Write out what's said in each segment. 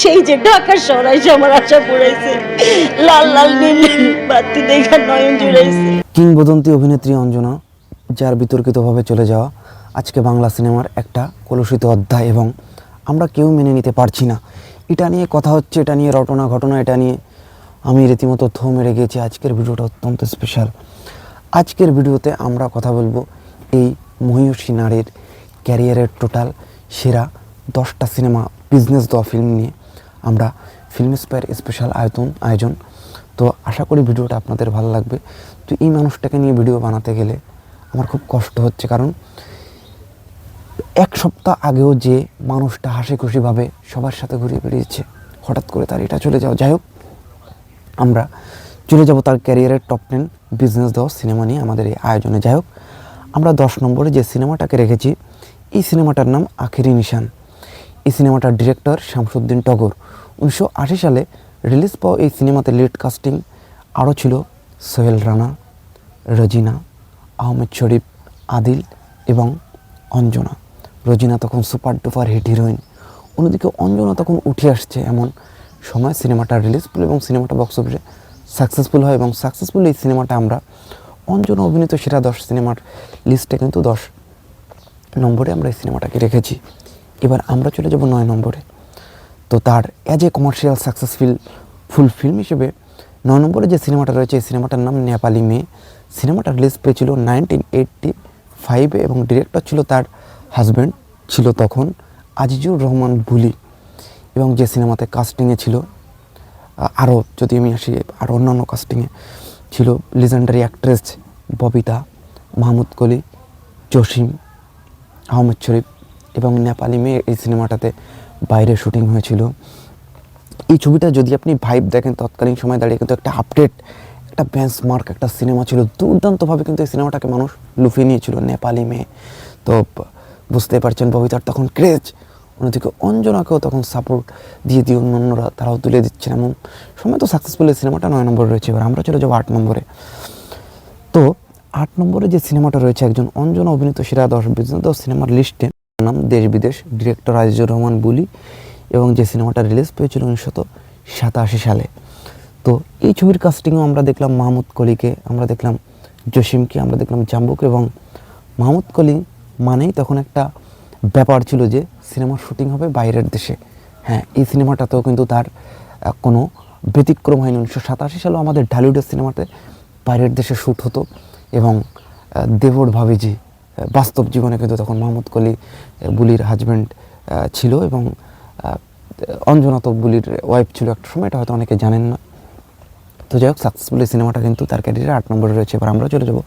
সেই যে ঢাকা শহর এসে আমার আশা পড়াইছে লাল লাল নীল বাতি দেখা নয়ন জুড়াইছে। কিংবদন্তি অভিনেত্রী অঞ্জনা, যার বিতর্কিতভাবে চলে যাওয়া আজকে বাংলা সিনেমার একটা কলুষিত অধ্যায় এবং আমরা কেউ মেনে নিতে পারছি না। এটা নিয়ে কথা হচ্ছে, এটা নিয়ে রটনা ঘটনা, এটা নিয়ে আমি রীতিমতো থো মেরে গিয়েছি। আজকের ভিডিওটা অত্যন্ত স্পেশাল আজকের ভিডিওতে আমরা কথা বলব এই মহিষী নারীর ক্যারিয়ারের টোটাল সেরা দশটা সিনেমা বিজনেস দেওয়া ফিল্ম নিয়ে। আমরা ফিল্ম স্পেয়ার স্পেশাল আয়তন, আয়োজন। তো আশা করি ভিডিওটা আপনাদের ভালো লাগবে। তো এই মানুষটাকে নিয়ে ভিডিও বানাতে গেলে আমার খুব কষ্ট হচ্ছে। কারণ এক সপ্তাহ আগেও যে মানুষটা হাসি খুশিভাবে সবার সাথে ঘুরে বেরিয়েছে হঠাৎ করে তার এটা চলে যাওয়া। যাই হোক, আমরা চলে যাব তার ক্যারিয়ারের টপ টেন বিজনেস দেওয়া সিনেমা নিয়ে আমাদের এই আয়োজনে। যাই হোক, আমরা দশ নম্বরে যে সিনেমাটাকে রেখেছি, এই সিনেমাটার নাম আখেরি নিশান। এই সিনেমাটার ডিরেক্টর শামসুদ্দিন টগর। উনিশশো আশি সালে রিলিজ পাওয়া এই সিনেমাতে লিড কাস্টিং আরও ছিল সোহেল রানা, রজিনা, আহমেদ শরীফ, আদিল এবং অঞ্জনা। রজিনা তখন সুপার ডুপার হিট হিরোইন। অন্যদিকে অঞ্জনা তখন উঠে আসছে এমন সময় সিনেমাটা রিলিজ পেল এবং সিনেমাটা বক্স অফিসে সাকসেসফুল হয় এবং সাকসেসফুল এই সিনেমাটা আমরা অঞ্জনা অভিনীত সেরা দশ সিনেমার লিস্টে কিন্তু দশ নম্বরে আমরা এই সিনেমাটাকে রেখেছি। এবার আমরা চলে যাব নয় নম্বরে। তো তার as a commercial successful full film হিসেবে নয় নম্বরে যে সিনেমাটা রয়েছে, এই সিনেমাটার নাম নেপালি মেয়ে। সিনেমাটা রিলিজ পেয়েছিল নাইনটিন এইটটি ফাইভে এবং ডিরেক্টর ছিল তার হাজব্যান্ড ছিল তখন আজিজুর রহমান বুলি। এবং যে সিনেমাতে কাস্টিংয়ে ছিল আরও যদি আমি আসি, আরও অন্যান্য কাস্টিংয়ে ছিল লিজেন্ডারি অ্যাক্ট্রেস ববিতা, মাহমুদ কলি, জসিম আহমেদ শরীফ এবং নেপালি মেয়ে এই সিনেমাটাতে বাইরে শুটিং হয়েছিল। এই ছবিটা যদি আপনি ভাইব দেখেন, তৎকালীন সময় দাঁড়িয়ে কিন্তু একটা আপডেট একটা বেঞ্চমার্ক একটা সিনেমা ছিল। দুর্দান্তভাবে কিন্তু এই সিনেমাটাকে মানুষ লুফিয়ে নিয়েছিল। নেপালি মেয়ে। তো বুঝতে পারছেন, ববিতার তখন ক্রেজ অন্যদিকে অঞ্জনাকেও তখন সাপোর্ট দিয়ে দিয়ে অন্য অন্যরা তারাও তুলে দিচ্ছেন এমন। সময় তো সাকসেসফুল এই সিনেমাটা নয় নম্বরে রয়েছে। এবার আমরা চলে যাব আট নম্বরে। তো আট নম্বরে যে সিনেমাটা রয়েছে, একজন অঞ্জনা অভিনীত সেরা দশ বিজনেস সিনেমার লিস্টে নাম দেশ বিদেশ ডিরেক্টর আজিজুর রহমান বুলি এবং যে সিনেমাটা রিলিজ পেয়েছিল উনিশশো সাতাশি সালে। তো এই ছবির কাস্টিংও আমরা দেখলাম মাহমুদ কলিকে, আমরা দেখলাম জসিমকে, আমরা দেখলাম জাম্বুকে এবং মাহমুদ কলি মানেই তখন একটা ব্যাপার ছিল যে সিনেমার শুটিং হবে বাইরের দেশে। হ্যাঁ এই সিনেমাটাতেও কিন্তু তার কোনো ব্যতিক্রম হয়নি। উনিশশো সাতাশি সালেও আমাদের ঢালিউডের সিনেমাতে বাইরের দেশে শ্যুট হতো এবং দেবর ভাবিজি বাস্তব জীবনে কিন্তু তখন মাহমুদ কলি বুলির হাজব্যান্ড ছিল এবং অঞ্জনা তো বুলির ওয়াইফ ছিল একটা সময়, এটা হয়তো অনেকে জানেন না। তো যাই হোক সাকসেসফুল সিনেমাটা কিন্তু তার ক্যারিয়ারে আট নম্বরে রয়েছে, এবার আমরা চলে যাব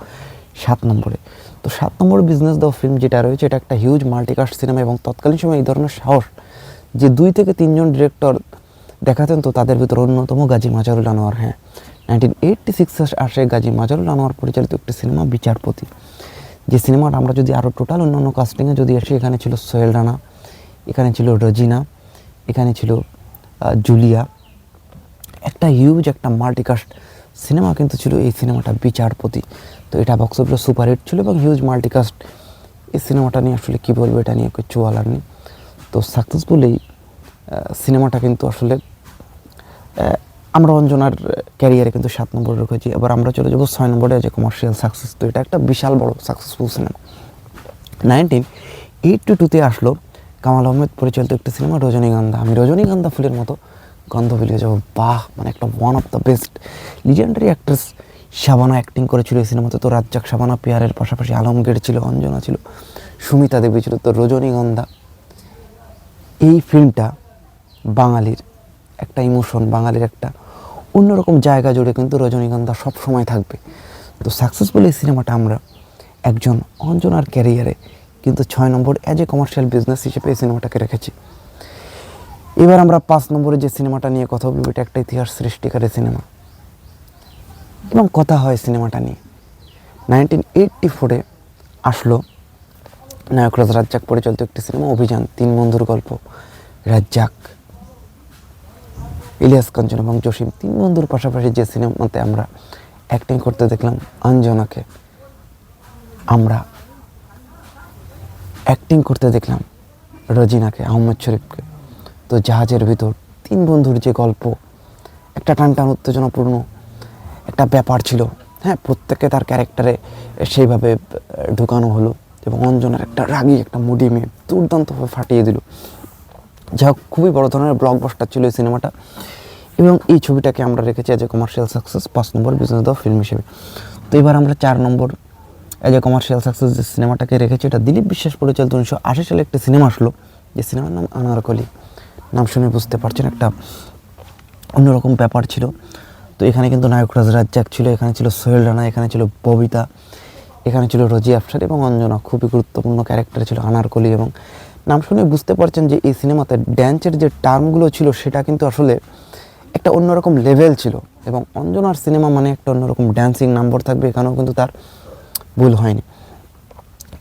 সাত নম্বরে। তো সাত নম্বর বিজনেস দ্য ফিল্ম যেটা রয়েছে, এটা একটা হিউজ মাল্টিকাস্ট সিনেমা এবং তৎকালীন সময় এই ধরনের সাহস যে দুই থেকে তিনজন ডিরেক্টর দেখাতেন, তো তাদের ভিতর অন্যতম গাজী মাজারুল আনোয়ার হ্যাঁ। নাইনটিন এইটটি সিক্সে আসে গাজী মাজারুল আনোয়ার পরিচালিত একটি সিনেমা বিচারপতি। যে সিনেমাটা আমরা যদি আরও টোটাল অন্যান্য কাস্টিংয়ে যদি আসি, এখানে ছিল সোহেল রানা, এখানে ছিল রজিনা, এখানে ছিল জুলিয়া। একটা হিউজ একটা মাল্টিকাস্ট সিনেমা কিন্তু ছিল এই সিনেমাটা বিচারপতি। তো এটা বক্স অফিসে সুপার হিট ছিল এবং হিউজ মাল্টিকাস্ট এই সিনেমাটা নিয়ে আসলে কী বলব, এটা নিয়ে কিছু বলার নেই। তো সাকসেসফুল এই সিনেমাটা কিন্তু আসলে আমরা অঞ্জনার ক্যারিয়ারে কিন্তু সাত নম্বরে রেখেছি এবার আমরা চলে যাব ছয় নম্বরে যে কমার্শিয়াল সাকসেস তো এটা একটা বিশাল বড় সাকসেসফুল সিনেমা নাইনটিন এইটটি টুতে আসলো কামাল আহমেদ, পরিচালিত একটি সিনেমা রজনীগন্ধা। আমি রজনীগন্ধা ফুলের মতো গন্ধ বিলিয়ে যাব। বাহ মানে একটা one of the best legendary actress Shabana acting করেছিল এই সিনেমাতে তো রাজ্জাক শাবানা পিয়ারের পাশাপাশি আলমগীর ছিল, অঞ্জনা ছিল, সুমিতা দেবী ছিল। তো রজনীগন্ধা, এই ফিল্মটা বাঙালির একটা ইমোশন বাঙালির একটা অন্যরকম জায়গা জুড়ে কিন্তু রজনীগন্ধা সব সময় থাকবে। তো সাকসেসফুল এই সিনেমাটা আমরা একজন অঞ্জনার ক্যারিয়ারে কিন্তু ছয় number as a commercial business হিসেবে এই সিনেমাটাকে রেখেছি। এবার আমরা পাঁচ নম্বরে যে সিনেমাটা নিয়ে কথা বলব, এটা একটা ইতিহাস সৃষ্টিকারী সিনেমা। এবং কথা হয় সিনেমাটা নিয়ে। নাইনটিন এইটটি ফোরে আসলো নায়করাজ রাজ্জাক পরিচালিত একটি সিনেমা, অভিযান, তিন বন্ধুর গল্প, রাজ্জাক। ইলিয়াস কাঞ্চন এবং জসিম তিন বন্ধুর পাশাপাশি যে সিনেমাতে আমরা অ্যাক্টিং করতে দেখলাম, অঞ্জনাকে আমরা অ্যাক্টিং করতে দেখলাম রজিনাকে, আহমদ শরীফকে। তো জাহাজের ভিতর তিন বন্ধুর যে গল্প, একটা টান টান উত্তেজনাপূর্ণ একটা ব্যাপার ছিল। হ্যাঁ প্রত্যেককে তার ক্যারেক্টারে সেইভাবে ঢুকানো হলো এবং অঞ্জনের একটা রাগী একটা মুডি মেয়ে দুর্দান্তভাবে ফাটিয়ে দিল। যা হোক, খুবই বড় ধরনের ব্লকবাস্টার ছিল এই সিনেমাটা। এবং এই ছবিটাকে আমরা রেখেছি অ্যাজ এ কমার্শিয়াল সাকসেস পাঁচ নম্বর বিজনেস দ্য ফিল্ম হিসেবে। তো এবার আমরা চার নম্বর অ্যাজ এ কমার্শিয়াল সাকসেস যে সিনেমাটাকে রেখেছি, এটা দিলীপ বিশ্বাস পরিচালিত উনিশশো আশি সালে একটি সিনেমা আসলো। যে সিনেমার নাম আনারকলি নাম শুনে বুঝতে পারছেন একটা অন্যরকম ব্যাপার ছিল। তো এখানে কিন্তু নায়ক রাজরাজ্জাক ছিল, এখানে ছিল সোহেল রানা, এখানে ছিল ববিতা, এখানে ছিল রোজি আফসার এবং অঞ্জনা। খুবই গুরুত্বপূর্ণ ক্যারেক্টার ছিল আনারকলি এবং নাম শুনে বুঝতে পারছেন যে এই সিনেমাতে ড্যান্সের যে টার্মগুলো ছিল, সেটা কিন্তু আসলে একটা অন্যরকম লেভেল ছিল। এবং অঞ্জনার সিনেমা মানে একটা অন্যরকম ড্যান্সিং নাম্বার থাকবে, এখানেও কিন্তু তার ভুল হয়নি।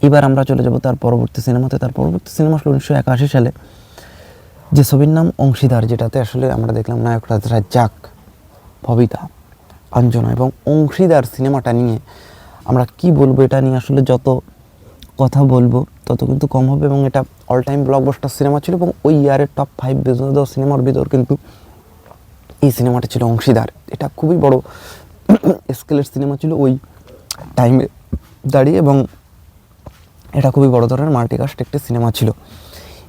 এবার আমরা চলে যাব তার পরবর্তী সিনেমাতে। তার পরবর্তী সিনেমা আসলো উনিশশো একাশি সালে, যে ছবির নাম অংশীদার, যেটাতে আসলে আমরা দেখলাম নায়ক রাজরাজ্জাক ভবিতা, অঞ্জনা। এবং অংশীদার সিনেমাটা নিয়ে আমরা কি বলব, এটা নিয়ে আসলে যত কথা বলব তত কিন্তু কম হবে এবং এটা অল টাইম ব্লকবাস্টার সিনেমা ছিল এবং ওই ইয়ারের টপ ফাইভ বিজনেস সিনেমার ভিতর কিন্তু এই সিনেমাটা ছিল অংশীদার। এটা খুবই বড় স্কেলের সিনেমা ছিল ওই টাইমে দাঁড়িয়ে এবং এটা খুবই বড় ধরনের মাল্টিকাস্ট একটি সিনেমা ছিল।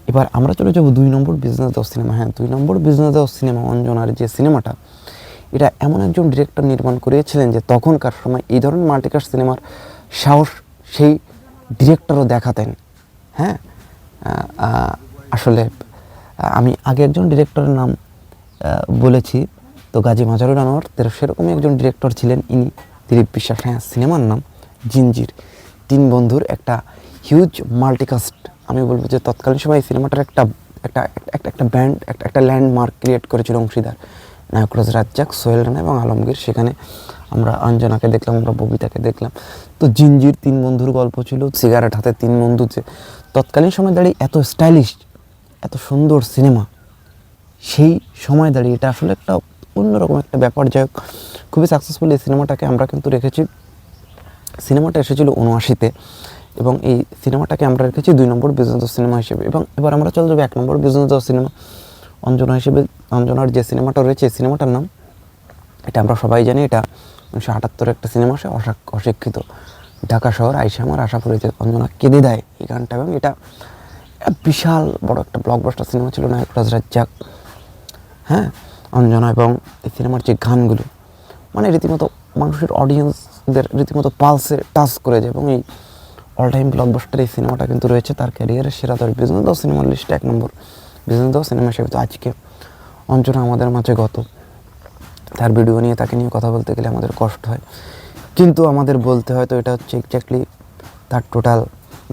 এবার আমরা চলে যাব দুই নম্বর বিজনেস দশ সিনেমা হ্যাঁ দুই নম্বর বিজনেস দশ সিনেমা অঞ্জনার যে সিনেমাটা এটা এমন একজন ডিরেক্টর নির্মাণ করিয়েছিলেন যে তখনকার সময় এই ধরনের মাল্টিকাস্ট সিনেমার সাহস সেই ডিরেক্টরও দেখাতেন। হ্যাঁ? আসলে, আমি আগে একজন ডিরেক্টরের নাম বলেছি। তো গাজী মাজারুল আনোয়ার, তেরো সেরকমই একজন ডিরেক্টর ছিলেন। ইনি দিলীপ বিশ্বাস হ্যাঁ সিনেমার নাম, জিঞ্জির। তিন বন্ধুর একটা হিউজ মাল্টিকাস্ট আমি বলব যে তৎকালীন সময় এই সিনেমাটার একটা একটা একটা একটা ব্যান্ড একটা একটা ল্যান্ডমার্ক ক্রিয়েট করেছিল অংশীদার। নায়করাজ রাজ্জাক, সোহেল রানা এবং আলমগীর। সেখানে আমরা অঞ্জনাকে দেখলাম, আমরা ববিতাকে দেখলাম। তো জিঞ্জির তিন বন্ধুর গল্প ছিল, সিগারেট হাতে তিন বন্ধু যে তৎকালীন সময় দাঁড়িয়ে এত স্টাইলিশ এত সুন্দর সিনেমা সেই সময় দাঁড়িয়ে এটা আসলে একটা অন্যরকম একটা ব্যাপার। যাই হোক, খুবই সাকসেসফুল এই সিনেমাটাকে আমরা কিন্তু রেখেছি। সিনেমাটা এসেছিল উনআশিতে এবং এই সিনেমাটাকে আমরা রেখেছি দুই নম্বর বিজনেস সিনেমা হিসেবে। এবং এবার আমরা চলে যাব এক নম্বর বিজনেস সিনেমা অঞ্জনা হিসেবে, অঞ্জনার যে সিনেমাটা রয়েছে, এই সিনেমাটার নাম। এটা আমরা সবাই জানি, এটা উনিশশো আটাত্তর একটা সিনেমা সে অশা- অশিক্ষিত। ঢাকা শহর আইসা আমার আশা করি যে অঞ্জনা কেঁদে দেয় এই গানটা। এবং এটা বিশাল বড় একটা ব্লকবাস্টার সিনেমা ছিল, নায়ক রাজরাজ্জাক হ্যাঁ অঞ্জনা এবং এই সিনেমার যে গানগুলো মানে রীতিমতো মানুষের অডিয়েন্সদের রীতিমতো পালসে টাচ করে যায়। এবং এই অল টাইম ব্লকবাস্টার এই সিনেমাটা কিন্তু রয়েছে তার ক্যারিয়ারের সেরা দল বিজনেস দাও সিনেমার লিস্টে এক নম্বর। বিজনেস দাও সিনেমা হিসেবে তো আজকে অঞ্জনা আমাদের মাঝে গত। তার ভিডিও নিয়ে তাকে নিয়ে কথা বলতে গেলে আমাদের কষ্ট হয়। কিন্তু আমাদের বলতে হয় তো এটা হচ্ছে এক্স্যাক্টলি তার টোটাল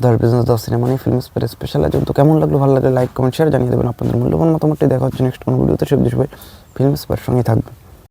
দশ বিজনেস দশ সিনেমা নিয়ে ফিল্ম স্পের স্পেশাল আছে তো কেমন লাগল? ভালো লাগলে লাইক কমেন্ট শেয়ার জানিয়ে দেবেন। আপনাদের মূল্যবান মতামতটি দেখা হচ্ছে নেক্সট কোনো ভিডিওতে সব দেশ ফিল্ম স্পের সঙ্গে থাকবে